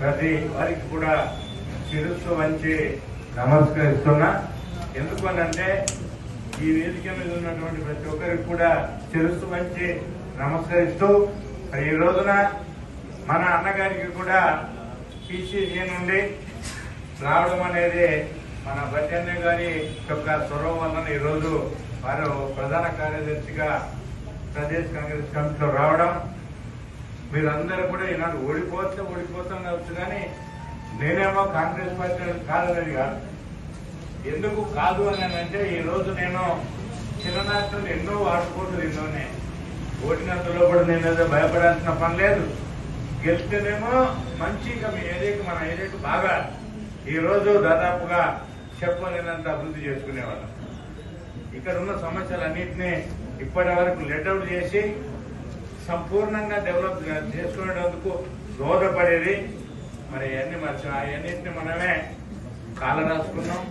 ప్రతి వారికి కూడా శిరస్సు వంచి నమస్కరిస్తున్నా. ఎందుకనంటే ఈ వేదిక మీద ఉన్నటువంటి ప్రతి ఒక్కరికి కూడా శిరస్సు వంచి నమస్కరిస్తూ ఈ రోజున మన అన్నగారికి కూడా పిసిసి నుండి రావడం అనేది మన బచ్చన్న గారి యొక్క చొరవ వలన ఈరోజు వారు ప్రధాన కార్యదర్శిగా ప్రదేశ్ కాంగ్రెస్ కమిటీలో రావడం మీరందరూ కూడా ఈనాడు ఓడిపోతే ఓడిపోతాం కావచ్చు కానీ నేనేమో కాంగ్రెస్ పార్టీ కాదనేది కాదు. ఎందుకు కాదు అని అంటే ఈ రోజు నేను చిన్ననాటి ఎన్నో ఆడుకోవట్లేదు ఎన్నోనే ఓడినంతలో కూడా నేను ఏదో భయపడాల్సిన పని లేదు. గెలిస్తేనేమో మంచిగా మీ ఏరియాకి మన ఏరియాకి బాగా ఈ రోజు దాదాపుగా చెప్పలేనంత అభివృద్ధి చేసుకునేవాళ్ళం. ఇక్కడ ఉన్న సమస్యలన్నింటినీ ఇప్పటి వరకు లెటౌట్ చేసి సంపూర్ణంగా డెవలప్ చేసుకునేందుకు దోహదపడేది. మరి అవన్నీ మర్చి అవన్నింటినీ మనమే కాల రాసుకున్నాం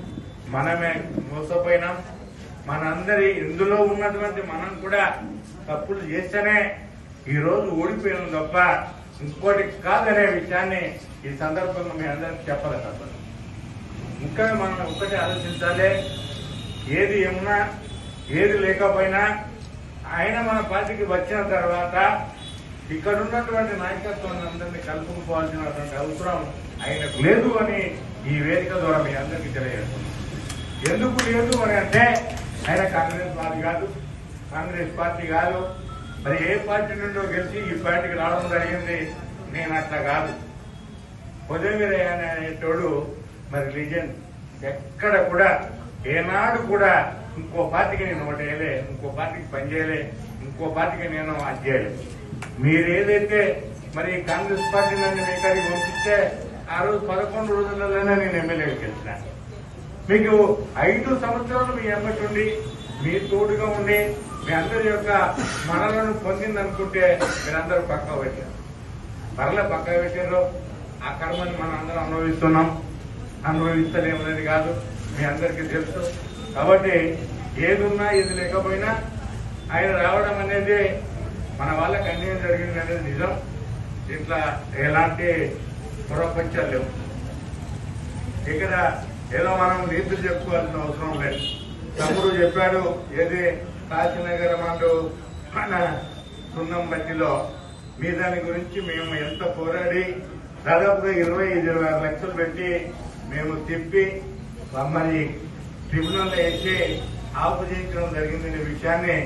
మనమే మోసపోయినాం. మనందరి ఇందులో ఉన్నటువంటి మనం కూడా తప్పులు చేస్తేనే ఈ రోజు ఓడిపోయినాం తప్ప ఇంకోటి కాదనే విషయాన్ని ఈ సందర్భంగా మీ అందరికి చెప్పాలి తప్ప ఇంకా మనం ఒక్కటే ఆలోచించాలి. ఏది ఏమున్నా ఏది లేకపోయినా ఆయన మన పార్టీకి వచ్చిన తర్వాత ఇక్కడ ఉన్నటువంటి నాయకత్వాన్ని అందరినీ కలుపుకోవాల్సినటువంటి అవసరం ఆయనకు లేదు అని ఈ వేదిక ద్వారా మీ అందరికీ తెలియజేస్తున్నాం. ఎందుకు లేదు అని అంటే ఆయన కాంగ్రెస్ పార్టీ కాదు కాంగ్రెస్ పార్టీ కాదు. మరి ఏ పార్టీ నుండో గెలిచి ఈ పార్టీకి రావడం జరిగింది నేను అట్లా కాదు. పొదవీరయ్య అనేటోడు మరి లిజెండ్. ఎక్కడ కూడా ఏనాడు కూడా ఇంకో పార్టీకి నేను ఓటేయలే ఇంకో పార్టీకి పనిచేయలే ఇంకో పార్టీకి నేను అది మీరు ఏదైతే మరి కాంగ్రెస్ పార్టీ నన్ను మీ కాడికి పంపిస్తే ఆ రోజు పదకొండు రోజులలోనే నేను ఎమ్మెల్యేకి గెలిచిన. మీకు ఐదు సంవత్సరాలు మీ ఎమ్మటి ఉండి మీ తోడుగా ఉండి మీ అందరి యొక్క మనలను పొందిందనుకుంటే మీరందరూ పక్కా పెట్టారు పర్లే పక్కా పెట్టారు ఆ కర్మని మనం అందరం అనుభవిస్తున్నాం. అనుభవిస్తలేమనేది కాదు. మీ అందరికీ తెలుసు. కాబట్టి ఏదున్నా ఏది లేకపోయినా ఆయన రావడం అనేది మన వాళ్ళకి అన్యాయం జరిగింది అనేది నిజం. ఇట్లా ఎలాంటి పురపంచాలు లేవు. ఇక్కడ ఏదో మనం నీతులు చెప్పుకోవాల్సిన అవసరం లేదు. తమ్ముడు చెప్పాడు ఏది కాశీనగర్ మండు మన సున్నం బట్టిలో మీ దాని గురించి మేము ఎంత పోరాడి దాదాపుగా ఇరవై ఐదు ఇరవై ఆరు లక్షలు పెట్టి మేము తిప్పి మమ్మల్ని ట్రిబ్యునల్ వేసి ఆపు చేయించడం జరిగిందనే విషయాన్ని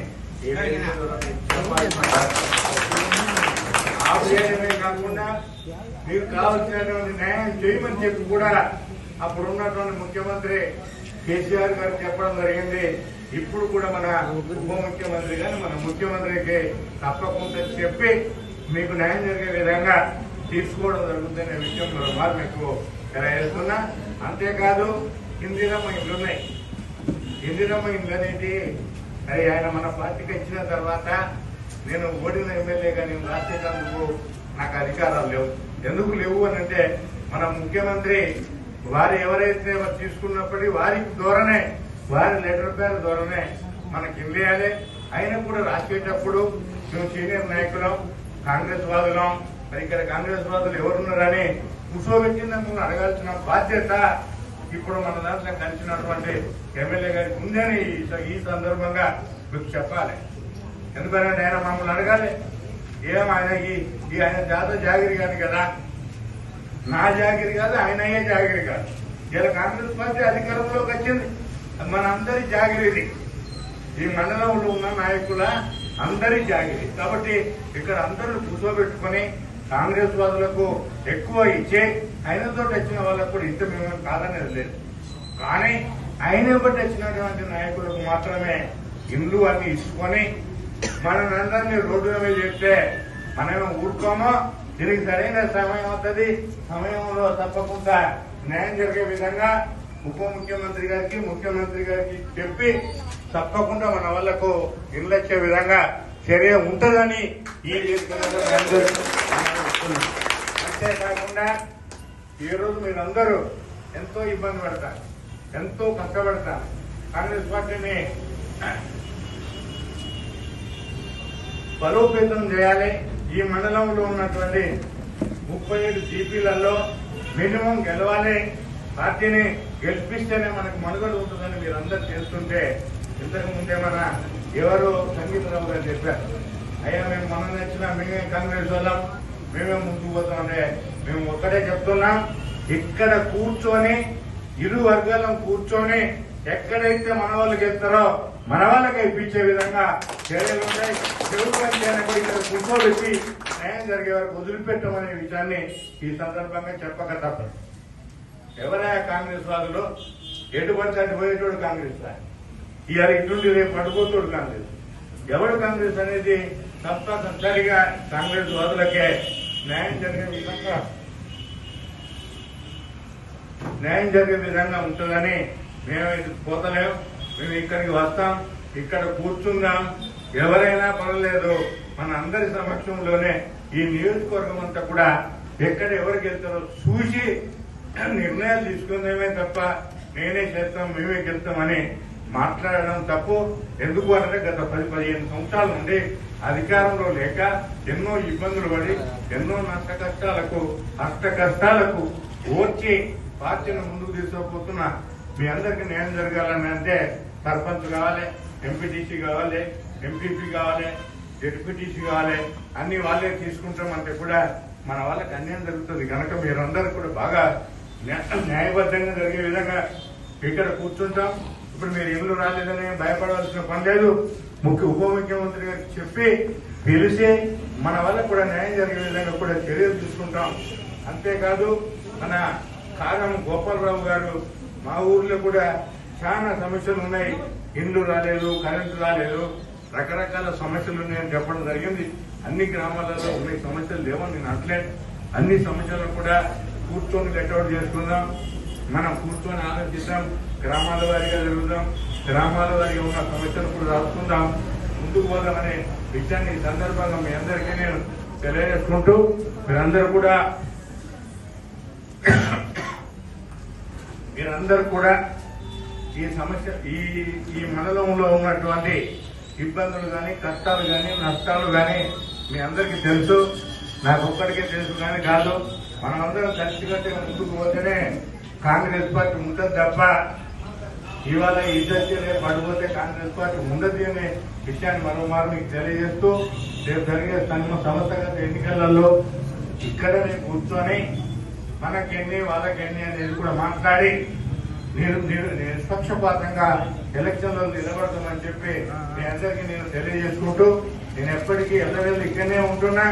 ఆపు చేయడమే కాకుండా మీకు కావాల్సినటువంటి న్యాయం చేయమని చెప్పి కూడా అప్పుడు ఉన్నటువంటి ముఖ్యమంత్రి కేసీఆర్ గారు చెప్పడం జరిగింది. ఇప్పుడు కూడా మన ఉప ముఖ్యమంత్రి గారు మన ముఖ్యమంత్రికి తప్పకుండా చెప్పి మీకు న్యాయం జరిగే విధంగా తీసుకోవడం జరుగుతుందనే విషయం మరో మీకు తెలియజేస్తున్నా అంతేకాదు ఇందిరమ్మ ఇండ్లున్నాయి ఇందిరమ్మ ఇండ్లు అనేది అది ఆయన మన పార్టీకి ఇచ్చిన తర్వాత నేను ఓడిన ఎమ్మెల్యేగా నేను రాసేటందుకు నాకు అధికారాలు లేవు. ఎందుకు లేవు అని అంటే మన ముఖ్యమంత్రి వారు ఎవరైతే తీసుకున్నప్పటికీ వారి ద్వారానే వారి లెటర్ పేరు ద్వారానే మనకి ఇవ్వేయాలి అయినా కూడా రాసేటప్పుడు మేము సీనియర్ నాయకులం కాంగ్రెస్ వాదులం. మరి ఇక్కడ కాంగ్రెస్ వాదులు ఎవరున్నారని కూర్చోబెట్టిందని అడగాల్సిన బాధ్యత ఇప్పుడు మన దాంట్లో కలిసినటువంటి ఎమ్మెల్యే గారికి ఉందని ఈ- సందర్భంగా మీకు చెప్పాలి. ఎందుకంటే ఆయన మమ్మల్ని అడగాలి. ఏం ఆయన ఈ ఆయన జాత జాగిరి కాదు కదా? నా జాగిరి కాదు ఆయన అయ్యే జాగిరి కాదు. ఇలా కాంగ్రెస్ పార్టీ అధికారంలోకి వచ్చింది. అది మన అందరి జాగిరి ఈ మండలంలో ఉన్న నాయకుల అందరి జాగిరి. కాబట్టి ఇక్కడ అందరూ కూర్చోబెట్టుకుని కాంగ్రెస్ వాళ్ళకు ఎక్కువ ఇచ్చే ఆయనతో వచ్చిన వాళ్ళకు కూడా ఇంత మేము కాదనేది లేదు. కానీ ఆయన బట్టి వచ్చినటువంటి నాయకులకు మాత్రమే ఇండ్లు అన్ని ఇచ్చుకొని మనందరినీ రోడ్డు మీద చెప్తే మనమే ఊరుకోమో? దీనికి సరైన సమయం అవుతుంది సమయంలో తప్పకుండా న్యాయం జరిగే విధంగా ఉప ముఖ్యమంత్రి గారికి ముఖ్యమంత్రి గారికి చెప్పి తప్పకుండా మన వాళ్ళకు ఇళ్ళొచ్చే విధంగా చర్య ఉంటుందని ఈ అంతేకాకుండా ఈ రోజు మీరందరూ ఎంతో ఇబ్బంది పడతారు ఎంతో కష్టపడతారు. కాంగ్రెస్ పార్టీని బలోపేతం చేయాలి. ఈ మండలంలో ఉన్నటువంటి ముప్పై ఏడు జీపీలలో మినిమం గెలవాలి. పార్టీని గెలిపిస్తేనే మనకు మనుగడ ఉంటుందని మీరందరూ చేస్తుంటే ఇంతకు ముందే మన ఎవరు సంగీతరావు గారు చెప్పారు. అయ్యా మేము మనం తెచ్చినా మేమే కాంగ్రెస్ వాళ్ళం. మేమే ముందుకు పోతామంటే మేము ఒక్కటే చెప్తున్నాం ఇక్కడ కూర్చొని ఇరు వర్గాలం కూర్చొని ఎక్కడైతే మన వాళ్ళు గెలుస్తారో మన వాళ్ళకి ఇప్పించే విధంగా చర్యలు ఉంటాయి. చెరువు పంచాయతీ ఇక్కడ కూర్చోబెట్టి న్యాయం జరిగే వరకు వదిలిపెట్టమనే విషయాన్ని ఈ సందర్భంగా చెప్పక తప్పదు. ఎవరైనా కాంగ్రెస్ వాళ్ళు ఎటువంటి అటు పోయేటోడు కాంగ్రెస్ ఇవాళ ఇటుండి రేపు పడిపోతాడు కాంగ్రెస్. ఎవడు కాంగ్రెస్ అనేది తప్పనిసరిగా కాంగ్రెస్ వాదులకే న్యాయం జరిగే విధంగా న్యాయం జరిగే విధంగా ఉంటుందని మేము ఇది పోతలేం మేము ఇక్కడికి వస్తాం ఇక్కడ కూర్చున్నాం ఎవరైనా పర్వాలేదు మన అందరి సమక్షంలోనే ఈ నియోజకవర్గం అంతా కూడా ఎక్కడ ఎవరికి వెళ్తారో చూసి నిర్ణయాలు తీసుకుందామే తప్ప నేనే చేస్తాం మేమే గెలుస్తామని మాట్లాడడం తప్పు. ఎందుకు అంటే గత పది పదిహేను సంవత్సరాల నుండి అధికారంలో లేక ఎన్నో ఇబ్బందులు పడి ఎన్నో నష్ట కష్టాలకు అష్ట కష్టాలకు ఓర్చి పార్టీని ముందుకు తీసుకుపోతున్న మీ అందరికీ న్యాయం జరగాలని అంటే సర్పంచ్ కావాలి ఎంపీటీసీ కావాలి ఎంపీపీ కావాలి జడ్పీటీసీ కావాలి అన్ని వాళ్ళే తీసుకుంటామంటే కూడా మన వాళ్ళకి అన్యాయం జరుగుతుంది. కనుక మీరందరూ కూడా బాగా న్యాయబద్ధంగా జరిగే విధంగా ఇక్కడ కూర్చుంటాం. ఇప్పుడు మీరు ఎవరు రాలేదని భయపడవలసిన పని లేదు. ముఖ్య ఉప ముఖ్యమంత్రి గారికి చెప్పి పిలిచి మన వల్ల కూడా న్యాయం జరిగే విధంగా కూడా చర్యలు తీసుకుంటాం. అంతేకాదు మన కారం గోపాలరావు గారు మా ఊర్లో కూడా చాలా సమస్యలు ఉన్నాయి. ఇండ్లు రాలేదు కరెంటు రాలేదు రకరకాల సమస్యలు ఉన్నాయని చెప్పడం జరిగింది. అన్ని గ్రామాలలో ఉన్న సమస్యలు లేవని నేను అట్లే అన్ని సమస్యలను కూడా కూర్చొని గెట్అవుట్ చేసుకుందాం. మనం కూర్చొని ఆలోచిస్తాం గ్రామాల వారిగా జరుగుదాం. గ్రామాల వారిగా ఉన్న సమస్యలు కూడా రాసుకుందాం. ముందుకు పోదామనే విషయాన్ని ఈ సందర్భంగా మీ అందరికీ నేను తెలియజేసుకుంటూ మీరందరూ కూడా మీరందరూ కూడా ఈ సమస్య ఈ ఈ మండలంలో ఉన్నటువంటి ఇబ్బందులు కానీ కష్టాలు కానీ నష్టాలు కానీ మీ అందరికీ తెలుసు. నాకు ఒక్కడికే తెలుసు కానీ కాదు. మనమందరం కలిసికట్టుగా ముందుకు పోతేనే కాంగ్రెస్ పార్టీ ఉంటుంది తప్ప ఇవాళ ఈ చర్చలే పడిపోతే కాంగ్రెస్ పార్టీ ఉండదు అనే విషయాన్ని మరోమారు మీకు తెలియజేస్తూ రేపు జరిగే సంఘ సంస్థగత ఎన్నికలలో ఇక్కడనే కూర్చొని మనకెన్ని వాళ్ళకెన్ని అనేది కూడా మాట్లాడి మీరు మీరు నిష్పక్షపాతంగా ఎలక్షన్లో నిలబడతామని చెప్పి మీ అందరికీ నేను తెలియజేసుకుంటూ నేను ఎప్పటికీ ఎల్లవేళ్ళు ఇక్కడనే ఉంటున్నా.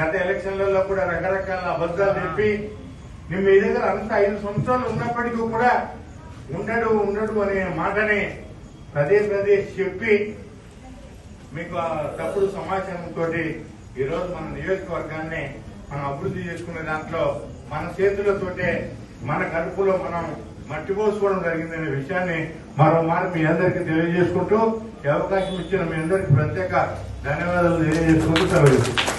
గత ఎలక్షన్లలో కూడా రకరకాల అబద్ధాలు చెప్పి మీ దగ్గర అంత ఐదు సంవత్సరాలు ఉన్నప్పటికీ కూడా ఉండడు ఉండడు అనే మాటని పదే పదే చెప్పి మీకు తప్పుడు సమాచారంతో ఈరోజు మన నియోజకవర్గాన్ని మనం అభివృద్ధి చేసుకునే దాంట్లో మన చేతులతోటే మన కడుపులో మనం మట్టిపోసుకోవడం జరిగిందనే విషయాన్ని మరోమారు మీ అందరికీ తెలియజేసుకుంటూ ఈ అవకాశం ఇచ్చిన మీ అందరికీ ప్రత్యేక ధన్యవాదాలు తెలియజేసుకుంటూ సెలవు